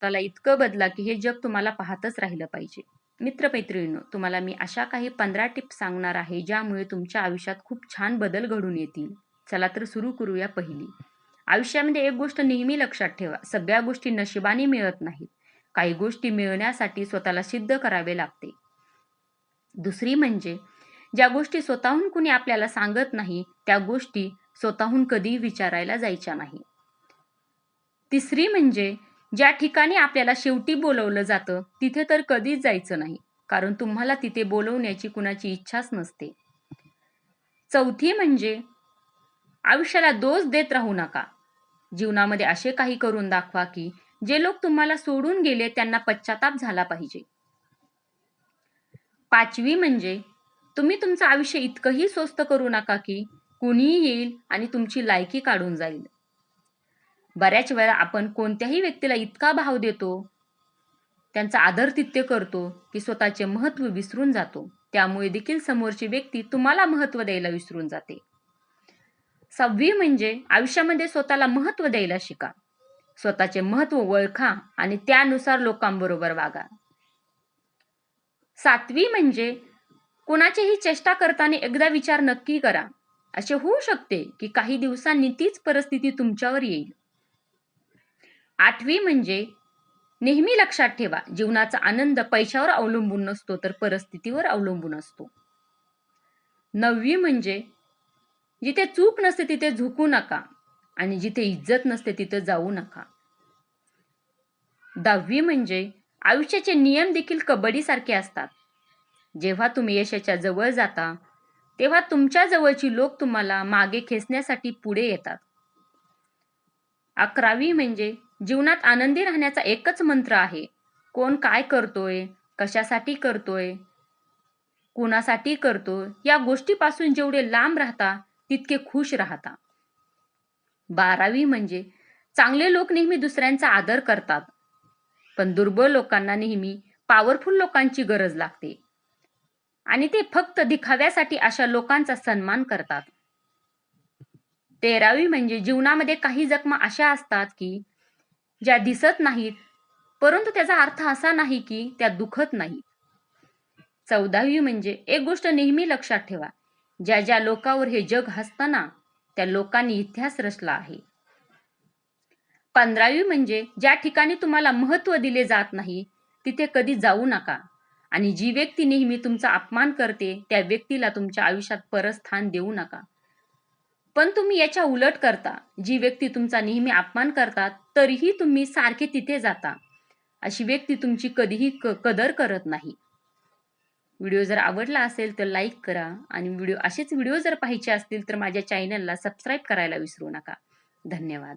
स्वतःला इतकं बदला की हे जग तुम्हाला पाहतच राहिलं पाहिजे. मित्रमैत्रिणींनो तुम्हाला मी अशा काही पंधरा टिप्स सांगणार आहे ज्यामुळे तुमच्या आयुष्यात खूप छान बदल घडून येतील. चला तर सुरू करूया पहिली. आयुष्यामध्ये एक गोष्ट नेहमी लक्षात ठेवा सगळ्या गोष्टी नशिबाने मिळत नाहीत. काही गोष्टी मिळण्यासाठी स्वतःला सिद्ध करावे लागते. दुसरी म्हणजे ज्या गोष्टी स्वतःहून कुणी आपल्याला सांगत नाही त्या गोष्टी स्वतःहून कधी विचारायला जायच्या नाही. तिसरी म्हणजे ज्या ठिकाणी आपल्याला शेवटी बोलवलं जातं तिथे तर कधीच जायचं नाही कारण तुम्हाला तिथे बोलवण्याची कुणाची इच्छाच नसते. चौथी म्हणजे आयुष्याला दोष देत राहू नका. जीवनामध्ये असे काही करून दाखवा की जे लोक तुम्हाला सोडून गेले त्यांना पश्चाताप झाला पाहिजे. पाचवी म्हणजे तुम्ही तुमचं आयुष्य इतकंही स्वस्त करू नका की कुणीही येईल आणि तुमची लायकी काढून जाईल. बऱ्याच वेळा आपण कोणत्याही व्यक्तीला इतका भाव देतो त्यांचा आदरतित्य करतो की स्वतःचे महत्त्व विसरून जातो. त्यामुळे देखील समोरची व्यक्ती तुम्हाला महत्त्व द्यायला विसरून जाते. सहावी म्हणजे आयुष्यामध्ये स्वतःला महत्त्व द्यायला शिका. स्वतःचे महत्त्व ओळखा आणि त्यानुसार लोकांबरोबर वागा. सातवी म्हणजे कुणाचीही चेष्टा करताना एकदा विचार नक्की करा. असे होऊ शकते की काही दिवसांनी तीच परिस्थिती तुमच्यावर येईल. आठवी म्हणजे नेहमी लक्षात ठेवा जीवनाचा आनंद पैशावर अवलंबून नसतो तर परिस्थितीवर अवलंबून असतो. नववी म्हणजे जिथे चूक नसते तिथे झुकू नका आणि जिथे इज्जत नसते तिथे जाऊ नका. दहावी म्हणजे आयुष्याचे नियम देखील कबड्डीसारखे असतात. जेव्हा तुम्ही यशाच्या जवळ जाता तेव्हा तुमच्या जवळची लोक तुम्हाला मागे खेचण्यासाठी पुढे येतात. अकरावी म्हणजे जीवनात आनंदी राहण्याचा एकच मंत्र आहे. कोण काय करतोय? कशासाठी करतोय? कोणासाठी करतोय? या गोष्टीपासून जेवढे लांब राहता तितके खुश राहता. बारावी म्हणजे चांगले लोक नेहमी दुसऱ्यांचा आदर करतात. पण दुर्बळ लोकांना नेहमी पॉवरफुल लोकांची गरज लागते. आणि ते फक्त दिखाव्यासाठी अशा लोकांचा सन्मान करतात. तेरावी म्हणजे जीवनामध्ये काही जखमा अशा असतात की ज्या दिसत नाहीत परंतु त्याचा अर्थ असा नाही की त्या दुखत नाहीत. चौदावी म्हणजे एक गोष्ट नेहमी लक्षात ठेवा ज्या ज्या लोकांवर हे जग हसताना त्या लोकांनी इतिहास रचला आहे. पंधरावी म्हणजे ज्या ठिकाणी तुम्हाला महत्त्व दिले जात नाही तिथे कधी जाऊ नका आणि जी व्यक्ती नेहमी तुमचा अपमान करते त्या व्यक्तीला तुमच्या आयुष्यात परत स्थान देऊ नका. पण तुम्ही याच्या उलट करता. जी व्यक्ती तुमचा नेहमी अपमान करतात तरीही तुम्ही सारखे तिथे जाता. अशी व्यक्ती तुमची कधीही क कदर करत नाही. व्हिडिओ जर आवडला असेल तर लाईक करा आणि व्हिडिओ असेच व्हिडिओ जर पाहायचे असतील तर माझ्या चॅनलला सबस्क्राईब करायला विसरू नका. धन्यवाद.